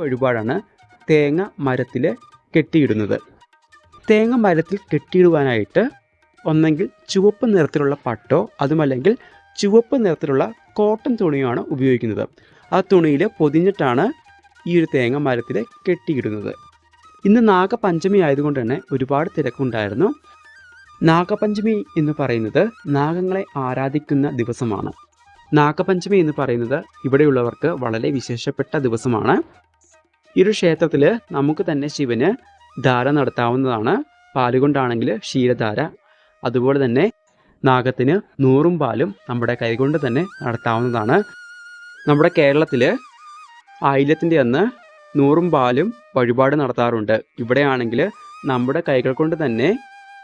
വഴിപാടാണ് തേങ്ങ മരത്തിൽ കെട്ടിയിടുന്നത്. തേങ്ങ മരത്തിൽ കെട്ടിയിടുവാനായിട്ട് ഒന്നെങ്കിൽ ചുവപ്പ് നിറത്തിലുള്ള പട്ടോ അതുമല്ലെങ്കിൽ ചുവപ്പ് നിറത്തിലുള്ള കോട്ടൺ തുണിയാണ് ഉപയോഗിക്കുന്നത്. ആ തുണിയിൽ പൊതിഞ്ഞിട്ടാണ് ഈ ഒരു തേങ്ങ മരത്തിൽ കെട്ടിയിടുന്നത്. ഇന്ന് നാഗപഞ്ചമി ആയതുകൊണ്ട് തന്നെ ഒരുപാട് തിരക്കുണ്ടായിരുന്നു. നാഗപഞ്ചമി എന്ന് പറയുന്നത് നാഗങ്ങളെ ആരാധിക്കുന്ന ദിവസമാണ്. നാഗപഞ്ചമി എന്ന് പറയുന്നത് ഇവിടെയുള്ളവർക്ക് വളരെ വിശേഷപ്പെട്ട ദിവസമാണ്. ഈ ഒരു ക്ഷേത്രത്തിൽ നമുക്ക് തന്നെ ശിവന് ധാര നടത്താവുന്നതാണ്. പാലുകൊണ്ടാണെങ്കിൽ ക്ഷീരധാര. അതുപോലെ തന്നെ നാഗത്തിന് നൂറും പാലും നമ്മുടെ കൈകൊണ്ട് തന്നെ നടത്താവുന്നതാണ്. നമ്മുടെ കേരളത്തിൽ ആയില്യത്തിന്റെ അന്ന് നൂറും പാലും വഴിപാട് നടത്താറുണ്ട്. ഇവിടെയാണെങ്കിൽ നമ്മുടെ കൈകൾ കൊണ്ട് തന്നെ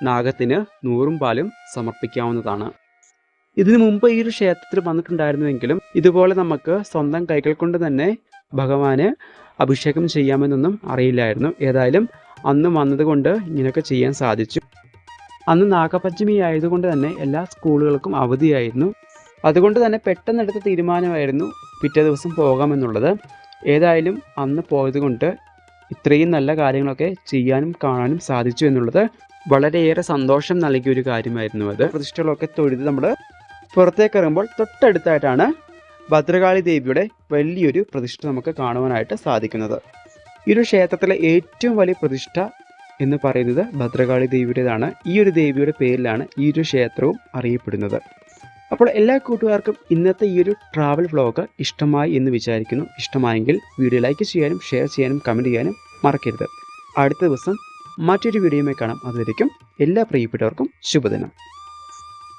നാഗത്തിന് നൂറും പാലും സമർപ്പിക്കാവുന്നതാണ്. ഇതിനു മുമ്പ് ഈ ഒരു ക്ഷേത്രത്തിൽ വന്നിട്ടുണ്ടായിരുന്നുവെങ്കിലും ഇതുപോലെ നമുക്ക് സ്വന്തം കൈകൾ കൊണ്ട് തന്നെ ഭഗവാന് അഭിഷേകം ചെയ്യാമെന്നൊന്നും അറിയില്ലായിരുന്നു. ഏതായാലും അന്ന് വന്നതുകൊണ്ട് ഇങ്ങനെയൊക്കെ ചെയ്യാൻ സാധിച്ചു. അന്ന് നാഗപഞ്ചമി ആയതുകൊണ്ട് തന്നെ എല്ലാ സ്കൂളുകൾക്കും അവധിയായിരുന്നു. അതുകൊണ്ട് തന്നെ പെട്ടെന്നെടുത്ത തീരുമാനമായിരുന്നു പിറ്റേ ദിവസം പോകാമെന്നുള്ളത്. ഏതായാലും അന്ന് പോയതുകൊണ്ട് ഇത്രയും നല്ല കാര്യങ്ങളൊക്കെ ചെയ്യാനും കാണാനും സാധിച്ചു എന്നുള്ളത് വളരെയേറെ സന്തോഷം നൽകിയ ഒരു കാര്യമായിരുന്നു അത്. പ്രതിഷ്ഠകളൊക്കെ തൊഴുത് നമ്മൾ പുറത്തേക്ക് ഇറങ്ങുമ്പോൾ തൊട്ടടുത്തായിട്ടാണ് ഭദ്രകാളി ദേവിയുടെ വലിയൊരു പ്രതിഷ്ഠ നമുക്ക് കാണുവാനായിട്ട് സാധിക്കുന്നത്. ഈ ഒരു ക്ഷേത്രത്തിലെ ഏറ്റവും വലിയ പ്രതിഷ്ഠ എന്ന് പറയുന്നത് ഭദ്രകാളി ദേവിയുടേതാണ്. ഈ ഒരു ദേവിയുടെ പേരിലാണ് ഈ ഒരു ക്ഷേത്രവും അറിയപ്പെടുന്നത്. അപ്പോൾ എല്ലാ കൂട്ടുകാർക്കും ഇന്നത്തെ ഈ ഒരു ട്രാവൽ വ്ളോഗ് ഇഷ്ടമായി എന്ന് വിചാരിക്കുന്നു. ഇഷ്ടമായെങ്കിൽ വീഡിയോ ലൈക്ക് ചെയ്യാനും ഷെയർ ചെയ്യാനും കമന്റ് ചെയ്യാനും മറക്കരുത്. അടുത്ത ദിവസം മറ്റൊരു വീഡിയോയുമായി കാണാം. അതിലേക്കും എല്ലാ പ്രിയപ്പെട്ടവർക്കും ശുഭദിനം.